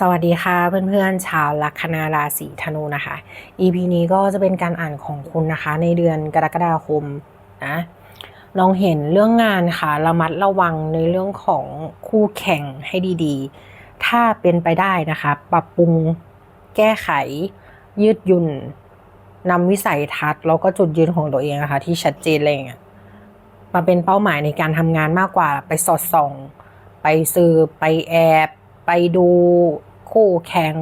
สวัสดีค่ะเพื่อนๆชาวลัคนาราศีธนูนะคะ EP นี้ก็จะเป็นการอ่านของคุณนะคะ ในเดือนกรกฎาคมนะลองเห็นเรื่องงานค่ะระมัดระวังในเรื่องของคู่แข่งให้ดีๆ ถ้าเป็นไปได้นะคะ ปรับปรุงแก้ไข ยืดหยุ่นนำวิสัยทัศน์แล้วก็จุดยืนของตัวเองนะคะที่ชัดเจนอะไรเงี้ยมาเป็นเป้าหมายในการทำงานมากกว่าไปสอดส่อง ไปสืบไปแอบ ไปดูคู่แข่ง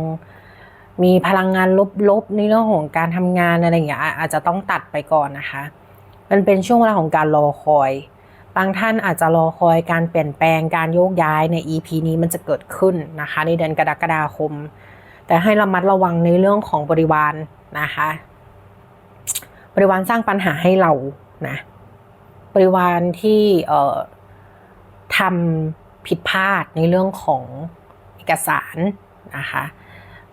มีพลังงานลบๆในเรื่องของการทำงานอะไรอย่างเงี้ยอาจจะต้องตัดไปก่อนนะคะ มันเป็นช่วงเวลาของการรอคอย บางท่านอาจจะรอคอยการเปลี่ยนแปลงการโยกย้ายใน EP นี้มันจะเกิดขึ้นนะคะ ในเดือนกรกฎาคม แต่ให้ระมัดระวังในเรื่องของบริวารนะคะบริวารสร้างปัญหาให้เรานะบริวารที่เอ่อทำผิดพลาดในเรื่องของ เอกสารนะคะ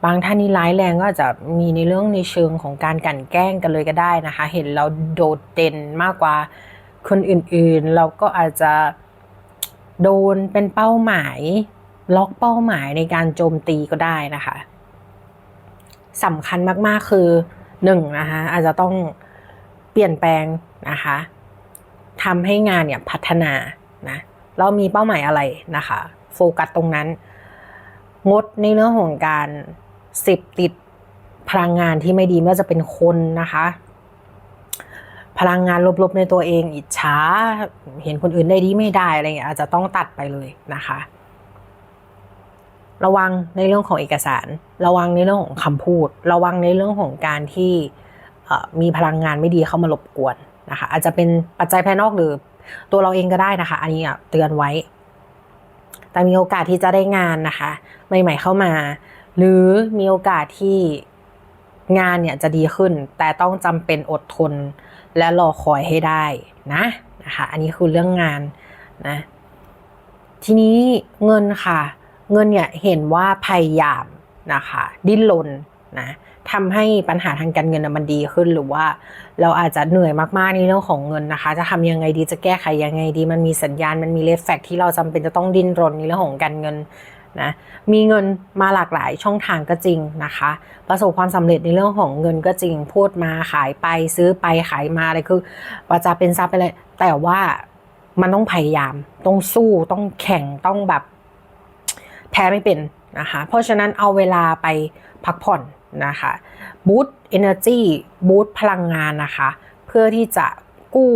บางท่านนี่ร้ายแรงก็อาจจะมีในเรื่องในเชิงของการกันแกล้งกันเลยก็ได้นะคะ เห็นเราโดดเด่นมากกว่าคนอื่นๆ เราก็อาจจะโดนเป็นเป้าหมาย ล็อกเป้าหมายในการโจมตีก็ได้นะคะสำคัญมากๆคือหนึ่งนะคะอาจจะต้องเปลี่ยนแปลงนะคะทำให้งานเนี่ยพัฒนานะเรามีเป้าหมายอะไรนะคะ โฟกัสตรงนั้น งดในเรื่องของการเสพติดพลังงานที่ไม่ดีไม่ว่าจะเป็นคนนะคะ พลังงานลบๆในตัวเอง อิจฉาเห็นคนอื่นได้ดีไม่ได้อะไรเงี้ยอาจจะต้องตัดไปเลยนะคะ ระวังในเรื่องของเอกสาร ระวังในเรื่องของคำพูด ระวังในเรื่องของการที่มีพลังงานไม่ดีเข้ามารบกวนนะคะ อาจจะเป็นปัจจัยภายนอกหรือตัวเราเองก็ได้นะคะ อันนี้เตือนไว้ แต่มีโอกาสที่จะได้งานนะคะใหม่ๆเข้ามา หรือมีโอกาสที่งานเนี่ยจะดีขึ้น แต่ต้องจำเป็นอดทน และรอคอยให้ได้นะนะคะ อันนี้คือเรื่องงานนะทีนี้เงินค่ะ เงินเนี่ยเห็นว่าพยายามนะคะ ดิ้นรนนะ ทำให้ปัญหาทางการเงินมันดีขึ้นหรือว่า เราอาจจะเหนื่อยมากๆในเรื่องของเงินนะคะ จะทำยังไงดีจะแก้ไขยังไงดี มันมีสัญญาณมันมีเลฟแฟกที่เราจำเป็นจะต้องดิ้นรนในเรื่องของการเงินนะมีเงินมาหลากหลายช่องทางก็จริงนะคะ ประสบความสำเร็จในเรื่องของเงินก็จริง พูดมาขายไปซื้อไปขายมาอะไรคือว่าจะเป็นทรัพย์ไปเลยแต่ว่ามันต้องพยายาม ต้องสู้ต้องแข่งต้องแบบแพ้ไม่เป็นนะคะ เพราะฉะนั้นเอาเวลาไปพักผ่อน นะคะบูตเอเนอร์จีบูตพลังงานนะคะ เพื่อที่จะกู้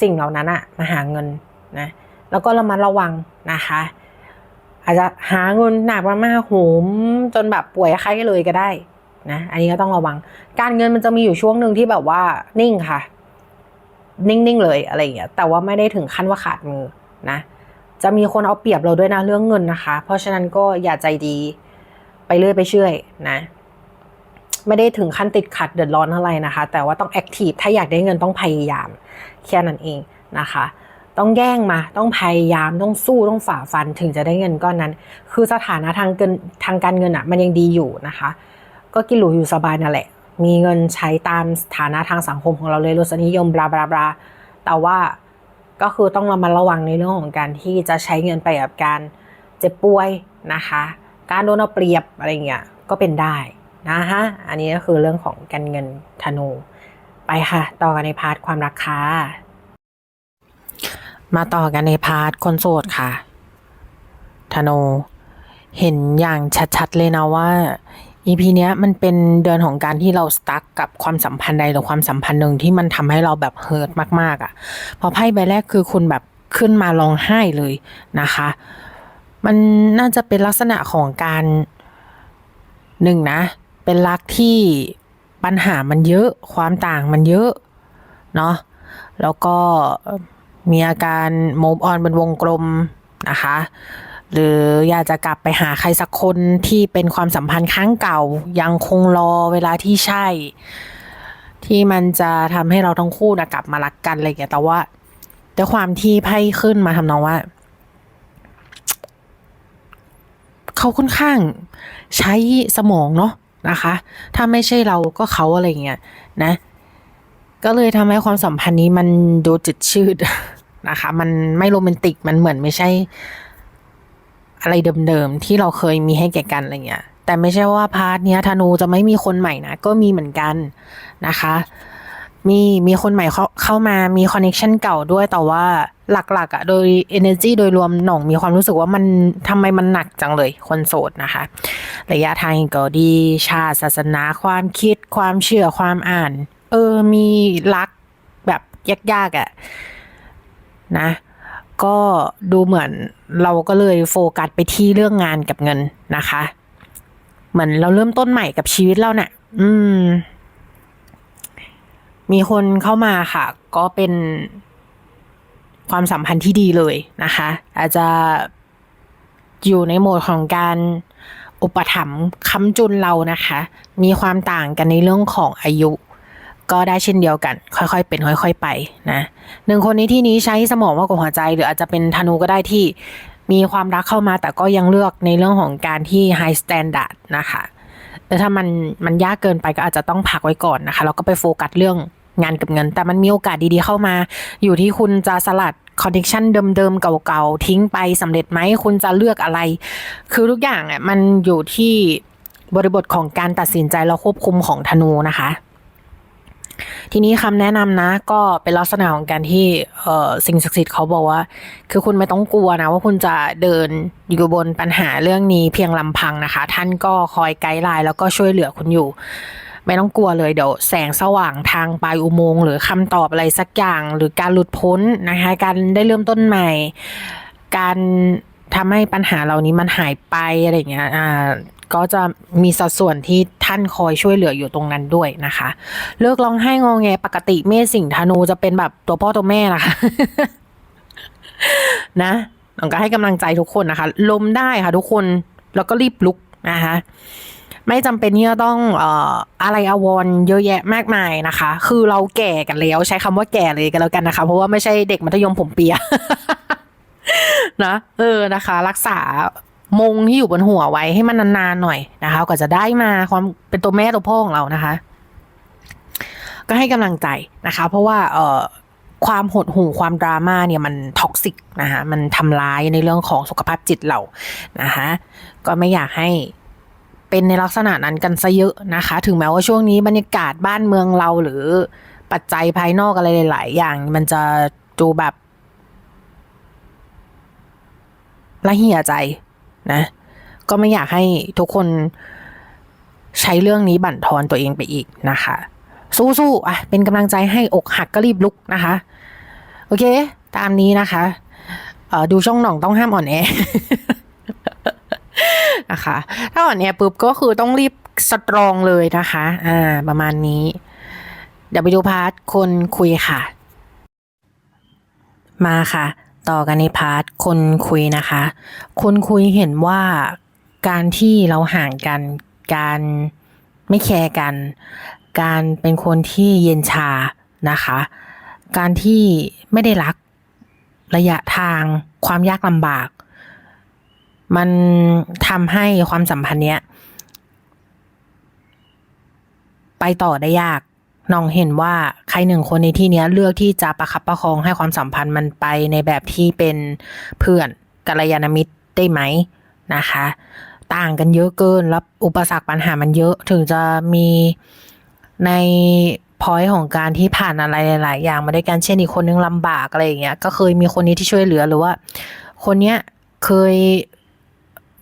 สิ่งเหล่านั้นอะมาหาเงินนะแล้วก็ระมัดระวังนะคะ อาจจะหาเงินหนักมากๆโหมจนแบบป่วยไข้เลยก็ได้นะอันนี้ก็ต้องระวัง การเงินมันจะมีอยู่ช่วงหนึ่งที่แบบว่านิ่งค่ะ นิ่งๆเลยอะไรอย่างเงี้ยแต่ว่าไม่ได้ถึงขั้นว่าขาดมือนะจะมีคนเอาเปรียบเราด้วยนะเรื่องเงินนะคะ เพราะฉะนั้นก็อย่าใจดี ไปเรื่อยไปเชื่อยนะ ไม่ได้ถึงขั้นติดขัดเดือดร้อนอะไรนะคะ แต่ว่าต้องแอคทีฟถ้าอยากได้เงินต้องพยายามแค่นั้นเองนะคะ ต้องแย่งมาต้องพยายามต้องสู้ต้องฝ่าฟันถึงจะได้เงินก้อนนั้น คือสถานะทางเงินทางการเงินอะ่ะ มันยังดีอยู่นะคะ ก็กินหรูอยู่สบายนั่นแหละ มีเงินใช้ตามฐานะทางสังคมของเราเลยรสนิยมบลาบลาบลาแต่ว่าก็คือต้องระมัดระวังในเรื่องของการที่จะใช้เงินไปกับการเจ็บป่วยนะคะ การโดนเอาเปรียบอะไรเงี้ยก็เป็นได้นะคะอันนี้ก็คือเรื่องของการเงินธนู ไปค่ะ ต่อกันในพาร์ทความรักค่ะ มาต่อกันในพาร์ทคนโสดค่ะ ธนู เห็นอย่างชัดๆเลยนะว่า EP เนี้ยมันเป็นเดือนของการที่เราสตั๊กกับความสัมพันธ์ใดหรือความสัมพันธ์หนึ่งที่มันทำให้เราแบบเฮิร์ตมากๆอะ่ะ พอไพ่ใบแรกคือคุณแบบขึ้นมาร้องไห้เลยนะคะ มันน่าจะเป็นลักษณะของการหนึ่งนะ เป็นรักที่ปัญหามันเยอะ ความต่างมันเยอะเนาะแล้วก็มีอาการโมบออนเป็นวงกลมนะคะ หรืออยากจะกลับไปหาใครสักคนที่เป็นความสัมพันธ์ครั้งเก่า ยังคงรอเวลาที่ใช่ ที่มันจะทำให้เราทั้งคู่นะกลับมารักกันอะไรอย่างเงี้ยแต่ว่าด้วยความที่ไพ่ขึ้นมาทำนองว่า เขาค่อนข้างใช้สมองเนาะนะคะ ถ้าไม่ใช่เราก็เขาอะไรเงี้ยนะ ก็เลยทำให้ความสัมพันธ์นี้มันดูจืดชืดนะคะ มันไม่โรแมนติกมันเหมือนไม่ใช่ อะไรเดิมๆที่เราเคยมีให้แก่กันอะไรเงี้ยแต่ไม่ใช่ว่าพาร์ทเนี้ยธนูจะไม่มีคนใหม่นะ ก็มีเหมือนกันนะคะ มีมีคนใหม่เข้าเข้ามามีคอนเน t ชันเก่าด้วยแต่ว่า หลักๆอะ่ะโดย energy โดยรวมหน่องมีความรู้สึกว่ามันทำไมมันหนักจังเลยคนโสดนะคะ ระยะทางก็ดี ชาติศาสนาความคิด ความเชื่อความอ่าน เออ มีรักแบบยากๆอะ่ะนะ ก็ดูเหมือนเราก็เลยโฟกัสไปที่เรื่องงานกับเงินนะคะ เหมือนเราเริ่มต้นใหม่กับชีวิตเราเนะ่ะ อืม มีคนเข้ามาค่ะ ก็เป็น ความสัมพันธ์ที่ดีเลยนะคะ อาจจะอยู่ในโหมดของการอุปถัมภ์ค้ำจุนเรานะคะ มีความต่างกันในเรื่องของอายุ ก็ได้เช่นเดียวกัน ค่อยๆ เป็นค่อย ๆ ไปนะหนึ่งคนในที่นี้ใช้สมองมากกว่าหัวใจ หรืออาจจะเป็นธนูก็ได้ที่มีความรักเข้ามาแต่ก็ยังเลือกในเรื่องของการที่ high standard นะคะแต่ถ้ามันมันยากเกินไปก็อาจจะต้องพักไว้ก่อนนะคะแล้วก็ไปโฟกัสเรื่อง งานกับเงิน แต่มันมีโอกาสดีๆเข้ามา อยู่ที่คุณจะสลัดคอนเนคชันเดิมๆเก่าๆทิ้งไปสำเร็จไหมคุณจะเลือกอะไร คือทุกอย่างอะมันอยู่ที่บริบทของการตัดสินใจและควบคุมของธนูนะคะ ทีนี้คำแนะนำนะ ก็เป็นลักษณะของการที่เสิ่งศักดิ์สิทธิ์เขาบอกว่า คือคุณไม่ต้องกลัวนะ ว่าคุณจะเดินอยู่บนปัญหาเรื่องนี้เพียงลำพังนะคะ ท่านก็คอยไกด์ไลน์แล้วก็ช่วยเหลือคุณอยู่ ไม่ต้องกลัวเลยเดี๋ยวแสงสว่างทางปลายอุโมงค์หรือคำตอบอะไรสักอย่าง หรือการหลุดพ้นนะคะการได้เริ่มต้นใหม่ การทำให้ปัญหาเหล่านี้มันหายไปอะไรอย่างเงี้ยอ่าก็จะมีสัดส่วนที่ท่านคอยช่วยเหลืออยู่ตรงนั้นด้วยนะคะ เลิกร้องไห้งอแงปกติเมษสิงธนูจะเป็นแบบตัวพ่อตัวแม่นะคะ นะน้องก็ให้กำลังใจทุกคนนะคะ ลมได้ค่ะทุกคนแล้วก็รีบลุกนะคะ ไม่จำเป็นที่จะต้องเอ่ออะไรอาวรเยอะแยะมากมายนะคะ คือเราแก่กันแล้วใช้คำว่าแก่เลยกันแล้วกันนะคะ เพราะว่าไม่ใช่เด็กมัธยมผมเปียนะเออนะคะ รักษามงที่อยู่บนหัวไว้ให้มันนานๆหน่อยนะคะก็จะได้มาความเป็นตัวแม่ตัวพ่อของเรานะคะ ก็ให้กำลังใจนะคะ เพราะว่าเอ่อความหดหู่ความดราม่าเนี่ยมันท็อกซิกนะคะมันทำร้ายในเรื่องของสุขภาพจิตเรานะคะก็ไม่อยากให้ เป็นในลักษณะนั้นกันซะเยอะนะคะ ถึงแม้ว่าช่วงนี้บรรยากาศบ้านเมืองเราหรือปัจจัยภายนอกอะไรหลาย ๆ อย่างมันจะดูแบบละเหี่ยใจนะ ก็ไม่อยากให้ทุกคนใช้เรื่องนี้บั่นทอนตัวเองไปอีกนะคะ สู้ๆอะเป็นกำลังใจให้อกหักก็รีบลุกนะคะ โอเค ตามนี้นะคะดูช่องหน่องต้องห้ามอ่อนแอ นะคะ ถ้าอ่อนแอปุ๊บก็คือต้องรีบสตรองเลยนะคะ อ่า ประมาณนี้ เดี๋ยวไปดูพาร์ทคนคุยค่ะ มาค่ะ ต่อกันในพาร์ทคนคุยนะคะ คนคุยเห็นว่าการที่เราห่างกัน การไม่แคร์กัน การเป็นคนที่เย็นชานะคะ การที่ไม่ได้รักระยะทางความยากลำบาก มันทำให้ความสัมพันธ์เนี้ย ไปต่อได้ยากน้องเห็นว่าใครหนึ่งคนในที่เนี้ยเลือกที่จะประคับประคองให้ความสัมพันธ์มันไปในแบบที่เป็นเพื่อนกัลยาณมิตรได้ไหมนะคะ ต่างกันเยอะเกินแล้วอุปสรรคปัญหามันเยอะถึงจะมีในพอยของการที่ผ่านอะไรหลาย ๆ อย่างมาด้วยกันเช่นอีกคนนึงลำบากอะไรอย่างเงี้ยก็เคยมีคนนี้ที่ช่วยเหลือหรือว่า คนเนี้ยเคย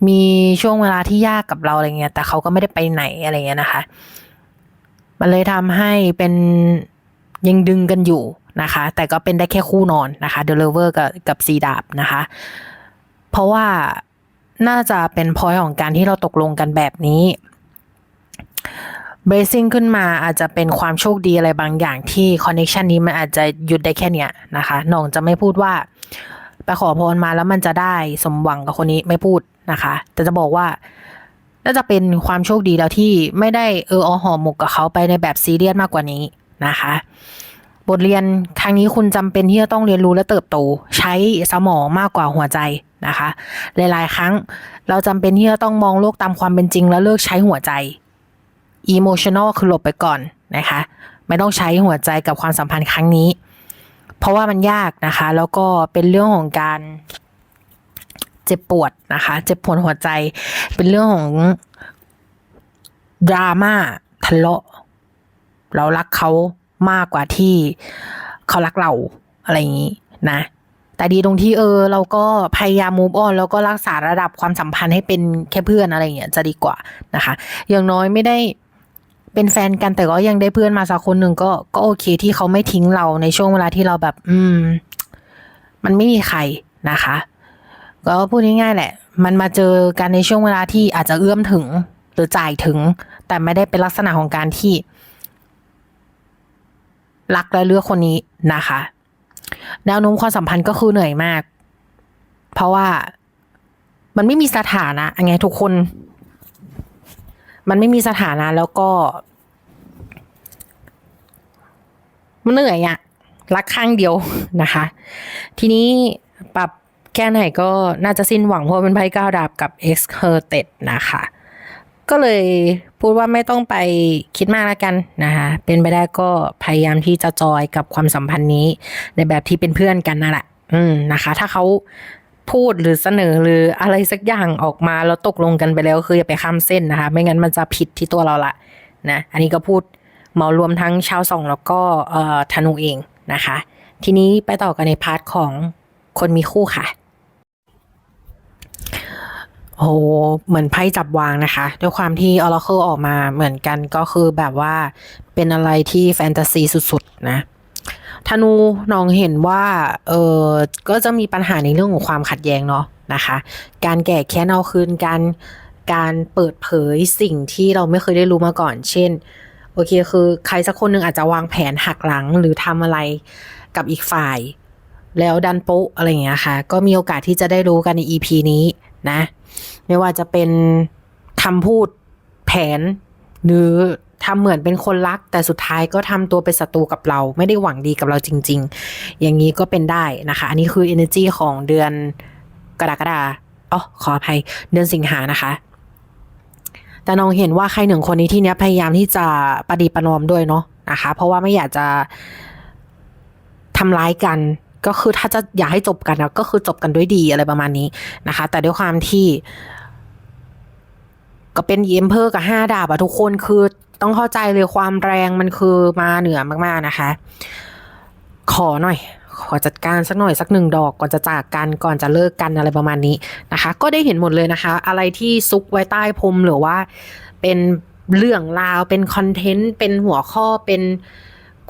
มีช่วงเวลาที่ยากกับเราอะไรเงี้ยแต่เขาก็ไม่ได้ไปไหนอะไรเงี้ยนะคะ มันเลยทำให้เป็นยังดึงกันอยู่นะคะ แต่ก็เป็นได้แค่คู่นอนนะคะเดลเวอร์กับกับซีดาบนะคะ เพราะว่าน่าจะเป็นพอยของการที่เราตกลงกันแบบนี้เบรซิ่งขึ้นมาอาจจะเป็นความโชคดีอะไรบางอย่างที่คอนเน t ชันนี้มันอาจจะหยุดได้แค่เนี้ยนะคะน้องจะไม่พูดว่าไปขอพรมาแล้วมันจะได้สมหวังกับคนนี้ไม่พูด นะคะ แต่จะบอกว่าน่าจะเป็นความโชคดีแล้วที่ไม่ได้เอออหอหมกกับเขาไปในแบบซีเรียสมากกว่านี้นะคะ บทเรียนครั้งนี้คุณจำเป็นที่จะต้องเรียนรู้และเติบโต ใช้สมองมากกว่าหัวใจนะคะ หลายๆ ครั้งเราจำเป็นที่จะต้องมองโลกตามความเป็นจริง แล้วเลิกใช้หัวใจ emotional คือหลบไปก่อนนะคะ ไม่ต้องใช้หัวใจกับความสัมพันธ์ครั้งนี้ เพราะว่ามันยากนะคะ แล้วก็เป็นเรื่องของการ จ็บปวดนะคะ เจ็บปวดหัวใจ เป็นเรื่องของดราม่าทะเลาะ เรารักเขามากกว่าที่เขารักเราอะไรอย่างนี้นะ แต่ดีตรงที่เออ เราก็พยายาม move on แล้วก็รักษาระดับความสัมพันธ์ให้เป็นแค่เพื่อนอะไรอย่างเงี้ยจะดีกว่านะคะ อย่างน้อยไม่ได้เป็นแฟนกันแต่ก็ยังได้เพื่อนมาสักคนหนึ่งก็ก็โอเคที่เขาไม่ทิ้งเราในช่วงเวลาที่เราแบบ อืม มันไม่มีใครนะคะ ก็พูดง่ายๆแหละ มันมาเจอกันในช่วงเวลาที่อาจจะเอื้อมถึงหรือจ่ายถึง แต่ไม่ได้เป็นลักษณะของการที่ รักและเลือกคนนี้นะคะแนวโน้มความสัมพันธ์ก็คือเหนื่อยมาก เพราะว่ามันไม่มีสถานะไงทุกคน มันไม่มีสถานะแล้วก็มันเหนื่อยอะรักข้างเดียวนะคะ ทีนี้ปรับ แค่ไหนก็น่าจะสิ้นหวังเพราะเป็นไพ่ก้าวดาบกับ X h e r t e d นะคะ ก็เลยพูดว่าไม่ต้องไปคิดมากแล้วกันนะคะเป็นไปได้ก็พยายามที่จะจอยกับความสัมพันธ์นี้ ในแบบที่เป็นเพื่อนกันนั่นแหละอืมนะคะ ถ้าเขาพูดหรือเสนอหรืออะไรสักอย่างออกมาแล้วตกลงกันไปแล้วคืออย่าไปข้ามเส้นนะคะ ไม่งั้นมันจะผิดที่ตัวเราละนะอันนี้ก็พูดเหมารวมทั้งชาวสองแล้วก็เอ่อธนูเองนะคะ ทีนี้ไปต่อกันในพาร์ทของคนมีคู่ค่ะ โอ้โหเหมือนไพ่จับวางนะคะ ด้วยความที่ Oracle ออกมาเหมือนกันก็คือแบบว่าเป็นอะไรที่แฟนตาซีสุดๆนะธนูน้องเห็นว่าเออก็จะมีปัญหาในเรื่องของความขัดแย้งเนาะนะคะ การแก่แค้นเอาคืนการการเปิดเผยสิ่งที่เราไม่เคยได้รู้มาก่อน เช่น โอเคคือใครสักคนหนึ่งอาจจะวางแผนหักหลังหรือทำอะไรกับอีกฝ่าย แล้วดันโป๊ะอะไรอย่างเงี้ยค่ะ ก็มีโอกาสที่จะได้รู้กันใน EP นี้ นะ ไม่ว่าจะเป็นคำพูดแผน หรือทำเหมือนเป็นคนรัก แต่สุดท้ายก็ทำตัวเป็นศัตรูกับเรา ไม่ได้หวังดีกับเราจริง ๆ อย่างนี้ก็เป็นได้นะคะ อันนี้คือ energy ของเดือนกรกฎาอ๋อขออภัยเดือนสิงหานะคะแต่น้องเห็นว่าใครหนึ่งคนนี้ที่เนี้ยพยายามที่จะปฏิประนอมด้วยเนาะนะคะ เพราะว่าไม่อยากจะทำร้ายกัน ก็คือถ้าจะอยากให้จบกันก็คือจบกันด้วยดีอะไรประมาณนี้นะคะ แต่ด้วยความที่ ก็เป็นเยมเพอร์กับห้าดาบอะทุกคนคือต้องเข้าใจเลยความแรงมันคือมาเหนือมากๆนะคะ ขอหน่อย ขอจัดการสักหน่อยสักหนึ่งดอกก่อนจะจากกันก่อนจะเลิกกันอะไรประมาณนี้นะคะ ก็ได้เห็นหมดเลยนะคะ อะไรที่ซุกไว้ใต้พรมหรือว่าเป็นเรื่องราวเป็นคอนเทนต์เป็นหัวข้อเป็น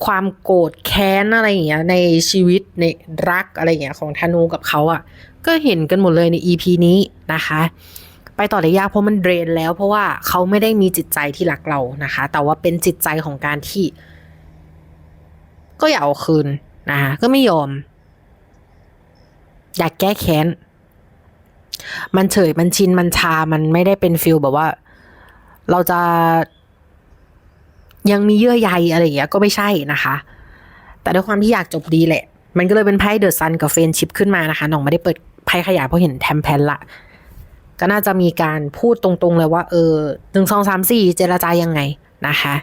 ความโกรธแค้นอะไรอย่างเงี้ยในชีวิตในรักอะไรอย่างเงี้ยของธนูกับเขาอะ่ะ ก็เห็นกันหมดเลยใน EP นี้นะคะ ไปต่อได้ยากเพราะมันเดรนแล้วเพราะว่าเขาไม่ได้มีจิตใจที่รักเรานะคะ แต่ว่าเป็นจิตใจของการที่ ก็อยากเอาคืนนะคะก็ไม่ยอม อยากแก้แค้น มันเฉยมันชินมันชามันไม่ได้เป็นฟิลแบบว่า เราจะ ยังมีเยื่อใยอะไรอย่างเงี้ยก็ไม่ใช่นะคะ แต่ด้วยความที่อยากจบดีแหละ มันก็เลยเป็นไพ่เดอะซันกับเฟนชิพขึ้นมานะคะน้องไม่ได้เปิดไพ่ขยายเพราะเห็นแทมแพนละ ก็น่าจะมีการพูดตรงๆเลยว่า เออหนึ่งสองสามสี่เจรจายังไงนะคะ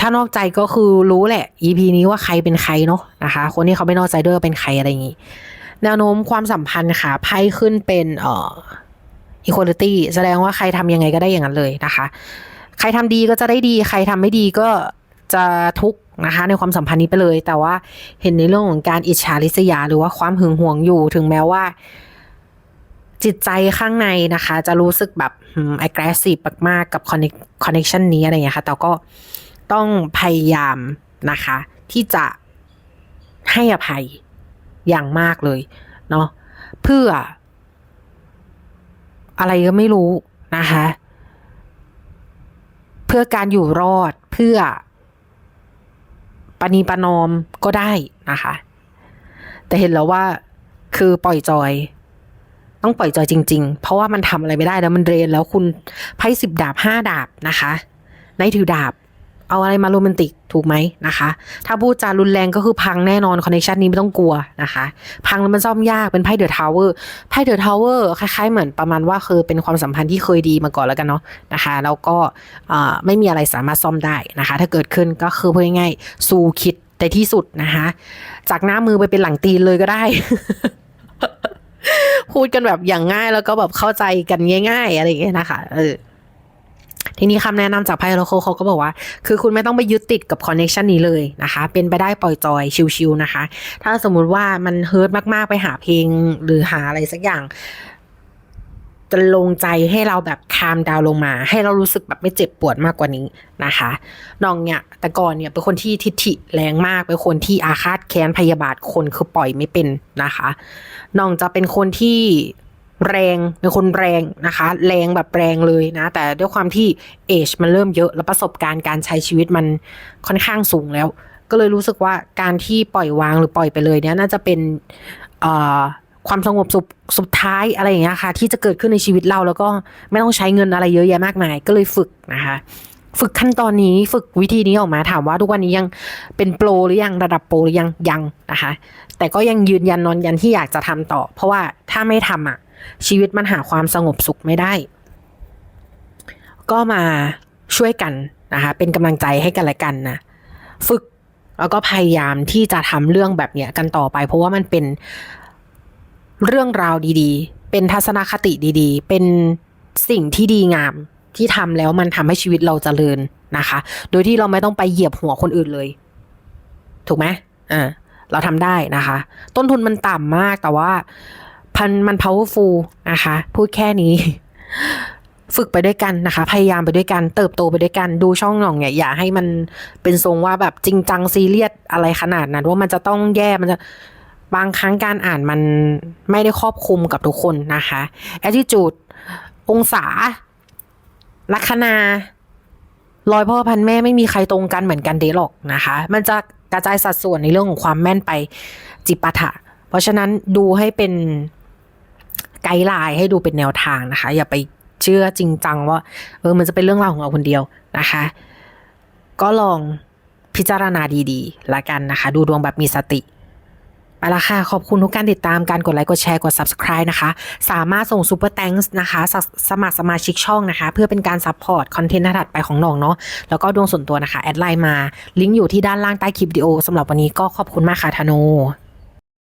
ถ้านอกใจก็คือรู้แหละ EP นี้ว่าใครเป็นใครเนาะนะคะ คนที่เขาไม่นอกใจด้วยเป็นใครอะไรอย่างงี้แนวโน้มความสัมพันธ์ค่ะไพ่ขึ้นเป็นเอ่อ equality แสดงว่าใครทำยังไงก็ได้อย่างนั้นเลยนะคะ ใครทำดีก็จะได้ดี ใครทำไม่ดีก็จะทุกข์นะคะในความสัมพันธ์นี้ไปเลย แต่ว่าเห็นในเรื่องของการอิจฉาริษยา หรือว่าความหึงหวงอยู่ถึงแม้ว่า จิตใจข้างในนะคะ จะรู้สึกแบบ aggressive มากๆกับ connection นี้อะไรอย่างเงี้ยค่ะแต่ก็ต้องพยายามนะคะ ที่จะให้อภัยอย่างมากเลยเนาะเพื่อ อะไรก็ไม่รู้นะคะ พื่อการอยู่รอดเพื่อปณีปนอมก็ได้นะคะ แต่เห็นแล้วว่าคือปล่อยจอย ต้องปล่อยจอยจริง ๆ เพราะว่ามันทำอะไรไม่ได้แล้วมันเรนแล้วคุณไพ่สิบดาบห้าดาบนะคะ ในถือดาบ เอาอะไรมาโรแมนติกถูกไหมนะคะ ถ้าพูดจารุนแรงก็คือพังแน่นอนคอนเนคชันนี้ไม่ต้องกลัวนะคะ พังแล้วมันซ่อมยากเป็นไพ่เดอะทาวเวอร์ไพ่เดอะทาวเวอร์คล้ายๆเหมือนประมาณว่าคือเป็นความสัมพันธ์ที่เคยดีมาก่อนแล้วกันเนาะนะคะแล้วก็ไม่มีอะไรสามารถซ่อมได้นะคะ ถ้าเกิดขึ้นก็คือพูดง่ายๆสู้คิดแต่ที่สุดนะคะ จากหน้ามือไปเป็นหลังตีนเลยก็ได้พูดกันแบบอย่างง่ายแล้วก็แบบเข้าใจกันง่าย ๆ อะไรอย่างเงี้ยนะคะ เออ ทีนี้คำแนะนำจากไพ่โลโคเขาก็บอกว่า คือคุณไม่ต้องไปยึดติดกับคอนเน t ชันนี้เลยนะคะ เป็นไปได้ปล่อยจอยชิวๆนะคะ ถ้าสมมุติว่ามันเฮิร์ตมากๆไปหาเพลงหรือหาอะไรสักอย่างจะลงใจให้เราแบบคามดาวลงมา ให้เรารู้สึกแบบไม่เจ็บปวดมากกว่านี้นะคะน้องเนี่ยแต่ก่อนเนี่ยเป็นคนที่ทิฐิแรงมากเป็นคนที่อาฆาตแค้นพยาบาทคนคือปล่อยไม่เป็นนะคะน้องจะเป็นคนที่ แรงเป็นคนแรงนะคะ แรงแบบแรงเลยนะ แต่ด้วยความที่เอจมันเริ่มเยอะแล้วประสบการณ์การใช้ชีวิตมันค่อนข้างสูงแล้ว ก็เลยรู้สึกว่าการที่ปล่อยวางหรือปล่อยไปเลยเนี่ยน่าจะเป็นความสงบสุขสุดท้ายอะไรอย่างเงี้ยค่ะ ที่จะเกิดขึ้นในชีวิตเราแล้วก็ไม่ต้องใช้เงินอะไรเยอะแยะมากมาย ก็เลยฝึกนะคะ ฝึกขั้นตอนนี้ฝึกวิธีนี้ออกมาถามว่าทุกวันนี้ยังเป็นโปรหรือยังระดับโปรหรือยังยังนะคะ แต่ก็ยังยืนยันนอนยันที่อยากจะทำต่อ เพราะว่าถ้าไม่ทำอะ ชีวิตมันหาความสงบสุขไม่ได้ ก็มาช่วยกันนะคะ เป็นกำลังใจให้กันและกันนะฝึกแล้วก็พยายามที่จะทำเรื่องแบบเนี้ยกันต่อไป เพราะว่ามันเป็นเรื่องราวดีๆ เป็นทัศนคติดีๆ เป็นสิ่งที่ดีงามที่ทำแล้วมันทำให้ชีวิตเราเจริญนะคะ โดยที่เราไม่ต้องไปเหยียบหัวคนอื่นเลย ถูกไหมอ่าเราทำได้นะคะ ต้นทุนมันต่ำมากแต่ว่า พันมัน powerful นะคะ พูดแค่นี้ ฝึกไปด้วยกันนะคะ พยายามไปด้วยกัน เติบโตไปด้วยกัน ดูช่องหน่องเนี่ย อย่าให้มันเป็นทรงว่าแบบจริงจังซีเรียสอะไรขนาดนั้น ว่ามันจะต้องแย่ มันจะบางครั้งการอ่านมันไม่ได้ครอบคลุมกับทุกคนนะคะ attitude องศา ลัคนาร้อยพ่อพันแม่ไม่มีใครตรงกันเหมือนกันเดหรอกนะคะ มันจะกระจายสัดส่วนในเรื่องของความแม่นไปจิปาถะ เพราะฉะนั้นดูให้เป็น ไกด์ไลน์ให้ดูเป็นแนวทางนะคะ อย่าไปเชื่อจริงจังว่าเออมันจะเป็นเรื่องราวของเราคนเดียวนะคะ ก็ลองพิจารณาดีๆละกันนะคะ ดูดวงแบบมีสติไปละค่ะ ขอบคุณทุกการติดตามการกดไลค์ กดแชร์ กด subscribe นะคะ สามารถส่ง super thanks นะคะสสมัครสมาชิกช่องนะคะ เพื่อเป็นการ support คอนเทนต์ถัดไปของน้องเนาะ แล้วก็ดวงส่วนตัวนะคะ แอดไลน์มา ลิงก์อยู่ที่ด้านล่างใต้คลิปวิดีโอสำหรับวันนี้ก็ขอบคุณมากค่ะธนู